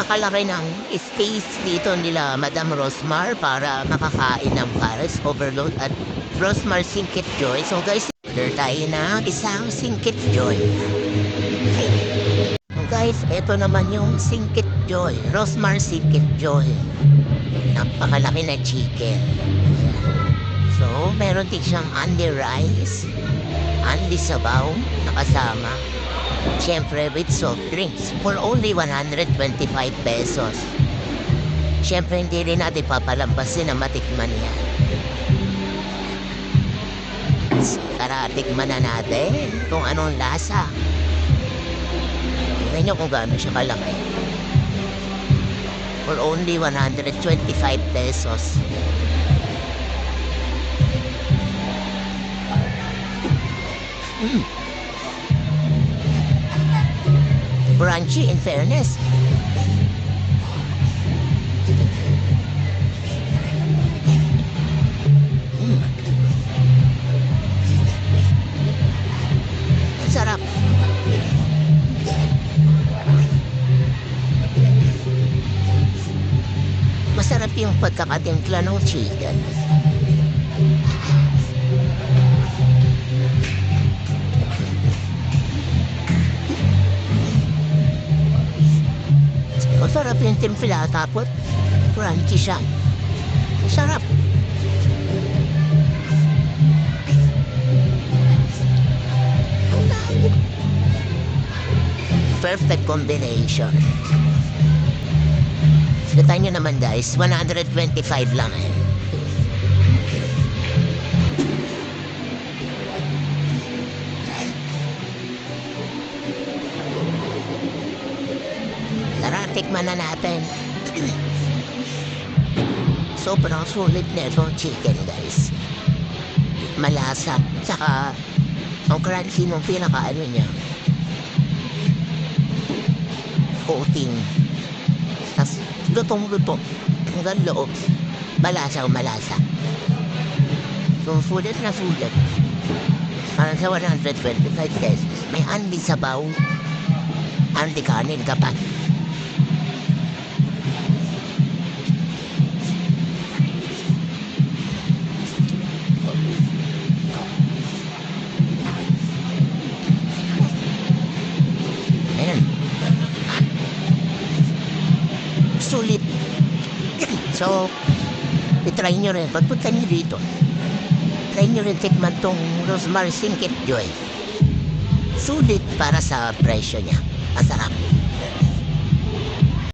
napakalaki ng space dito nila Madam Rosmar para makakain ng Paris Overload at Rosmar Singkit Joy. So guys, order tayo na isang Singkit Joy. Okay. So guys, ito naman yung Singkit Joy. Rosmar Singkit Joy. Napakalaki na chicken. Ayan. So, meron din siyang Andy Rice, Andy Sabaw na kasama. Siyempre with soft drinks for only 125 pesos. Siyempre hindi rin natin papalampasin na matikman yan. Tara, tikman na natin kung anong lasa. Tingnan nyo kung gaano siya kalaki. For only 125 pesos. Mm. Crunchy in fairness. Mm. Sarap. Masarap yung pagkakatimpla ng chicken. Masarap yung timpla tapos crunchy siya. Sarap. Perfect combination. Kita nyo naman guys, 125 lang eh. Tikman na natin. Sobrang sulit nito chicken guys. Malasa. Tsaka, ang crunchy nung pinaka ano niya. Coating. Tapos, lutong-luto. Hanggang loob. Malasa o malasa. So, sulit na sulit. Parang sa 125 pesos. May andi sabaw. Andi kanin ka Sulit. So, itry nyo rin. Pagpunta nyo dito, try nyo rin tikman tong Rosemary Singkit Joy. Sulit para sa presyo niya. Masarap.